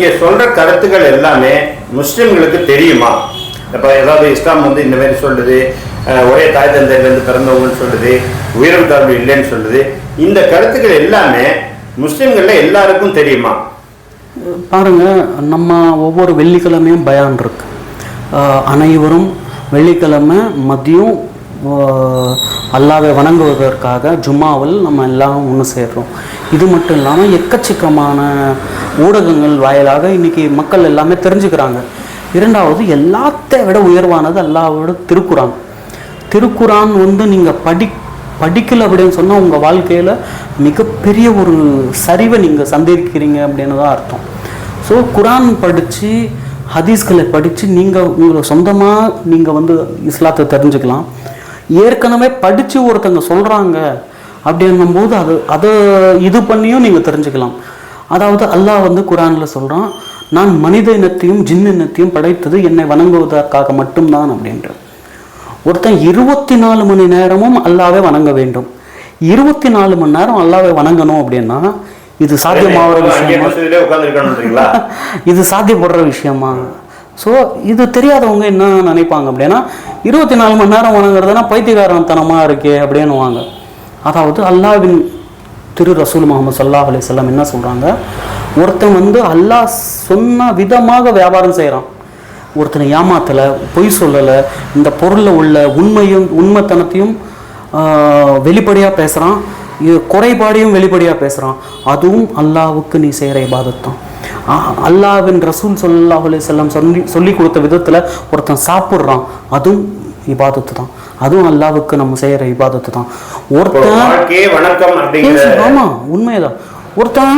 நீங்க சொல்ற கருத்துக்கள் எல்லாமே முஸ்லிம்களுக்கு தெரியுமா? இப்ப ஏதாவது இஸ்லாம் வந்து இந்த மாதிரி சொல்லுது ஒரே தாய் தந்தையிலேருந்து பிறந்தவங்கன்னு சொல்லுது உயர்வு தாழ்வு இல்லைன்னு சொல்லுது. இந்த கருத்துக்கள் எல்லாமே முஸ்லிம்கள்ல எல்லாருக்கும் தெரியுமா? பாருங்க நம்ம ஒவ்வொரு வெள்ளிக்கிழமையும் பயான் இருக்கு. ஆஹ் அனைவரும் வெள்ளிக்கிழமை மதியம் ஆஹ் அல்லாவை வணங்குவதற்காக ஜும்மாவில் நம்ம எல்லாம் ஒன்று சேர்றோம். இது மட்டும் இல்லாமல் எக்கச்சக்கமான ஊடகங்கள் வாயிலாக இன்றைக்கி மக்கள் எல்லாமே தெரிஞ்சுக்கிறாங்க. இரண்டாவது எல்லாத்தை விட உயர்வானது அல்லாவோட திருக்குறான். திருக்குரான் வந்து நீங்கள் படி படிக்கல அப்படின்னு சொன்னால் உங்கள் வாழ்க்கையில் மிகப்பெரிய ஒரு சரிவை நீங்கள் சந்திக்கிறீங்க அப்படின்னு தான் அர்த்தம். ஸோ குரான் படித்து ஹதீஸ்களை படித்து நீங்கள் உங்களை சொந்தமாக நீங்கள் வந்து இஸ்லாத்தை தெரிஞ்சுக்கலாம். ஏற்கனவே படித்து ஒருத்தங்க சொல்கிறாங்க அப்படின்னும்போது அது அதை இது பண்ணியும் நீங்கள் தெரிஞ்சுக்கலாம். அதாவது அல்லாஹ் வந்து குரானில் சொல்கிறான் நான் மனித இனத்தையும் ஜின் இனத்தையும் படைத்தது என்னை வணங்குவதற்காக மட்டும்தான் அப்படின்ட்டு ஒருத்தன் இருபத்தி நாலு மணி நேரமும் அல்லாவே வணங்க வேண்டும். இருபத்தி நாலு மணி நேரம் அல்லாவை வணங்கணும் அப்படின்னா இது சாத்தியமாகிற விஷயமா? இது சாத்தியப்படுற விஷயமா? ஸோ இது தெரியாதவங்க என்ன நினைப்பாங்க அப்படின்னா இருபத்தி நாலு மணி நேரம் வணங்குறதுனா பைத்தியகாரத்தனமாக இருக்கே அப்படின்னுவாங்க. அதாவது அல்லாவின் திரு ரசூல் முகமது சல்லாஹ் செல்லம் என்ன சொல்கிறாங்க ஒருத்தன் வந்து அல்லாஹ் சொன்ன விதமாக வியாபாரம் செய்கிறான் ஒருத்தனை ஏமாத்தலை பொய் சொல்லலை இந்த பொருளில் உள்ள உண்மையும் உண்மைத்தனத்தையும் வெளிப்படையாக பேசுகிறான் இது குறைபாடையும் வெளிப்படையாக பேசுகிறான் அதுவும் அல்லாவுக்கு நீ செய்கிற இபாதத் தான் ஆஹ் ரசூல் ஸல்லல்லாஹு அலி செல்லம் சொல்லி சொல்லி கொடுத்த விதத்தில் ஒருத்தன் சாப்பிட்றான். அதுவும் இபாதத்து தான். அதுவும் அல்லாஹ்வுக்கு நம்ம செய்கிற இபாதத்து தான். ஒருத்தன் வாழ்க்கையே வணக்கம் அப்படிங்கிற ஆமா உண்மைதான். ஒருத்தன்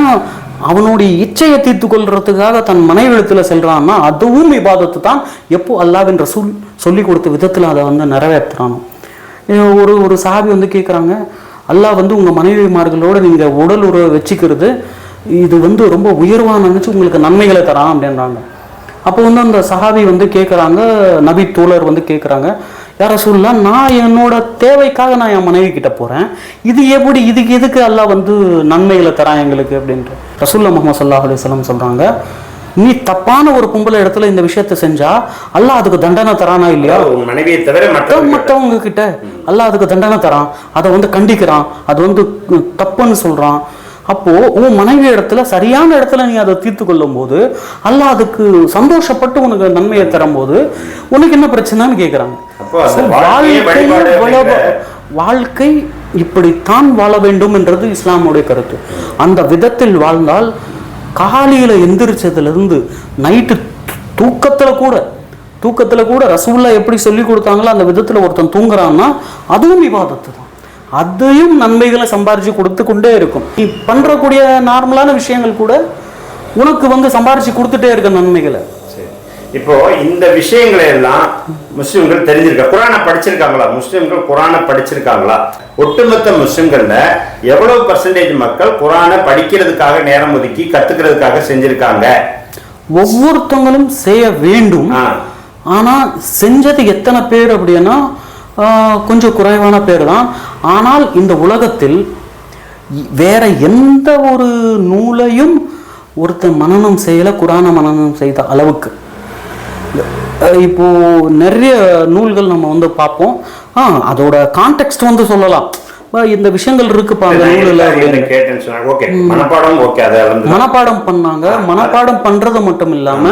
அவனுடைய இச்சையை தீர்த்து கொள்றதுக்காக தன் மனைவிடத்தில் செல்றான்னா அதுவும் இபாதத்து தான். எப்போ அல்லாவின் ரசூல் சொல்லி கொடுத்த விதத்தில் அதை வந்து நிறைவேற்றுறானோ. ஒரு ஒரு சாபி வந்து கேட்குறாங்க அல்லாஹ் வந்து உங்கள் மனைவிமார்களோட நீங்கள் உடல் உறவை வச்சுக்கிறது இது வந்து ரொம்ப உயர்வா நினச்சி உங்களுக்கு நன்மைகளை தரான் அப்படின்றாங்க. அப்போ வந்து அந்த சஹாபி வந்து கேட்குறாங்க நபி தோழர் வந்து கேட்குறாங்க யார சொல்லலாம் நான் என்னோட தேவைக்காக நான் என் மனைவி கிட்ட போகிறேன் இது எப்படி இதுக்கு எதுக்கு அல்லாஹ் வந்து நன்மைகளை தரான் எங்களுக்கு? அப்படின்ட்டு ரசூல்லா முகமது சல்லாஹ் அலிஸ்லாம் சொல்கிறாங்க நீ தப்பான ஒரு பொம்பளை இடத்துல இந்த விஷயத்தை செஞ்சா அல்லாஹ் அதுக்கு தண்டனை தரானா இல்லையா? மனைவியை தவிர மற்ற மற்றவங்க கிட்ட. அல்லாஹ் அதுக்கு தண்டனை தரான். அதை வந்து கண்டிக்கிறான். அது வந்து தப்புன்னு சொல்றான். அப்போ உன் மனைவி இடத்துல சரியான இடத்துல நீ அதை தீர்த்து கொள்ளும் போது அல்லாஹ் அதுக்கு சந்தோஷப்பட்டு உனக்கு நன்மையை தரும்போது உனக்கு என்ன பிரச்சனைன்னு கேட்குறாங்க வாழ்க்கை இப்படித்தான் வாழ வேண்டும் என்றது இஸ்லாமுடைய கருத்து. அந்த விதத்தில் வாழ்ந்தால் காலையில எந்திரிச்சதுலேருந்து நைட்டு தூக்கத்துல கூட தூக்கத்துல கூட ரசூல்லா எப்படி சொல்லி கொடுத்தாங்களோ அந்த விதத்துல ஒருத்தன் தூங்குறான்னா அதுவும் விவாதத்து தான் அதையும் நன்மைகளை சம்பாரிச்சு கொடுத்து கொண்டே இருக்கும். நீ பண்றக்கூடிய நார்மலான விஷயங்கள் கூட உனக்கு வந்து சம்பாரிச்சு கொடுத்துட்டே இருக்க நன்மைகளை. சரி. இப்போ இந்த விஷயங்களை எல்லாம் முஸ்லிம்கள் தெரிஞ்சிருக்கா? குரானை படிச்சிருக்காங்களா? முஸ்லிம்கள் குரானை படிச்சிருக்காங்களா? ஒட்டுமொத்த முஸ்லிம்கள்ல எவ்வளவு பர்சன்டேஜ் மக்கள் குரானை படிக்கிறதுக்காக நேரம் ஒதுக்கி கத்துக்கிறதுக்காக செஞ்சிருக்காங்க? ஒவ்வொருத்தவங்களும் செய்ய வேண்டும். ஆனா செஞ்சது எத்தனை பேர் அப்படின்னா கொஞ்சம் குறைவான பேர் தான் ஆனால் இந்த உலகத்தில் வேற எந்த ஒரு நூலையும் ஒருத்தன் மனனம் செய்யல குரான மனனம் செய்த அளவுக்கு. இப்போ நிறைய நூல்கள் நம்ம வந்து பார்ப்போம். ஆ அதோட கான்டெக்ட் வந்து சொல்லலாம். இந்த விஷயங்கள் இருக்குப்பா அந்த நூலில் மனப்பாடம் பண்ணாங்க. மனப்பாடம் பண்றது மட்டும் இல்லாம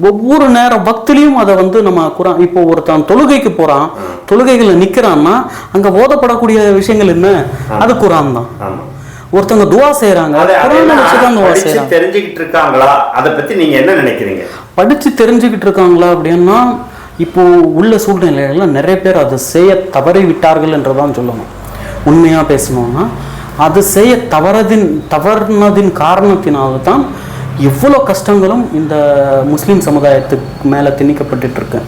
ஒவ்வொரு நேரம் பக்திலையும் அதை வந்து நம்ம குரான் இப்போ ஒருத்தன் தொழுகைக்கு போறான் தொழுகைகள்ல நிக்கிறான்னா அங்க ஓதப்படக்கூடிய விஷயங்கள் என்ன? அது குரான் தான். ஒருத்தவங்க துவா செய்யறாங்க தெரிஞ்சுக்கிட்டு இருக்காங்களா? அதை பத்தி நீங்க என்ன நினைக்கிறீங்க? படிச்சு தெரிஞ்சுக்கிட்டு இருக்காங்களா அப்படின்னா இப்போ உள்ள சூழ்நிலைகள்ல நிறைய பேர் அதை செய்ய தவறி விட்டார்கள் என்றுதான் சொல்லணும். உண்மையா பேசணும்னா அது செய்ய தவறதின் தவறுனதின் காரணத்தினால்தான் எவ்வளோ கஷ்டங்களும் இந்த முஸ்லீம் சமுதாயத்துக்கு மேலே திணிக்கப்பட்டுட்டு இருக்கு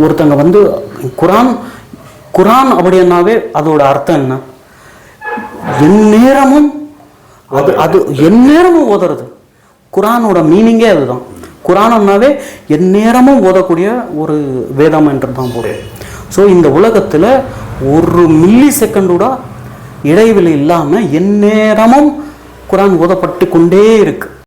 ஒருத்தங்க வந்து குரான் குரான் அப்படின்னாவே அதோட அர்த்தம் என்ன? எந்நேரமும் அது அது எந்நேரமும் ஓதுறது. குரானோட மீனிங்கே அதுதான். குரானம்னாவே எந்நேரமும் ஓதக்கூடிய ஒரு வேதம் என்று தான் பொருள் ஸோ இந்த உலகத்தில் ஒரு மில்லி செகண்டோட இடைவெளி இல்லாமல் எந்நேரமும் குரான் ஓதப்பட்டு கொண்டே இருக்குது